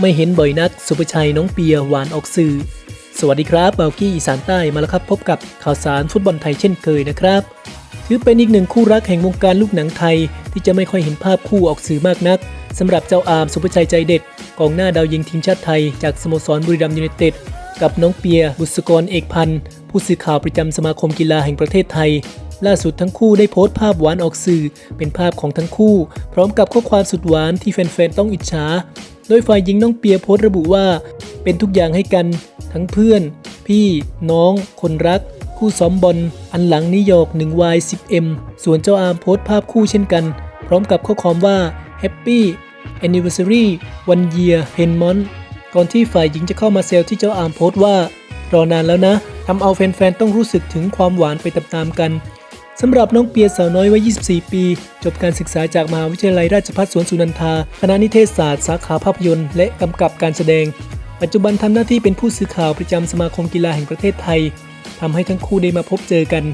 ไม่เห็นบ่อยนัก สุภชัยน้องเปียหวานออกสื่อ สวัสดีครับเบลกี้อีสานใต้มาแล้วครับ พบกับข่าวสารฟุตบอลไทยเช่นเคยนะครับ ถือเป็นอีกหนึ่งคู่รักแห่งวงการลูกหนังไทย ที่จะไม่ค่อยเห็นภาพคู่ออกสื่อมากนักสำหรับเจ้าอามสุภชัยใจเด็ดกองหน้าดาวยิงทีมชาติไทย จากสโมสรบุรีรัมย์ยูไนเต็ดกับน้องเปีย บุษกรเอกพันธ์ผู้สื่อข่าวประจำสมาคมกีฬาแห่งประเทศไทย ล่าสุดทั้งคู่ได้โพสต์ภาพหวานออกสื่อ เป็นภาพของทั้งคู่ พร้อมกับข้อความสุดหวานที่แฟนๆต้องอิจฉา โดยฝ่ายหญิงน้องเปียโพสต์ระบุว่า เป็นทุกอย่างให้กัน ทั้งเพื่อน พี่น้อง คนรัก คู่ซ้อมบอล อันหลังนิยอก 1Y 10M ส่วนเจ้าอาร์มโพสต์ภาพคู่เช่นกัน พร้อมกับข้อความว่า Happy Anniversary One Year h e n m o n ก่อนที่ฝ่ายหญิงจะเข้ามาเซลที่เจ้าอาร์มโพสต์ว่ารอนานแล้วนะทำเอาแฟนๆต้องรู้สึกถึงความหวานไปตามๆกัน สำหรับน้องเปียสาวน้อยวัย 24 ปี จบการศึกษาจากมหาวิทยาลัยราชภัฏสวนสุนันทา คณะนิเทศศาสตร์ สาขาภาพยนตร์ และกำกับการแสดง ปัจจุบันทำหน้าที่เป็นผู้สื่อข่าวประจำสมาคมกีฬาแห่งประเทศไทยทำให้ทั้งคู่ได้มาพบเจอกัน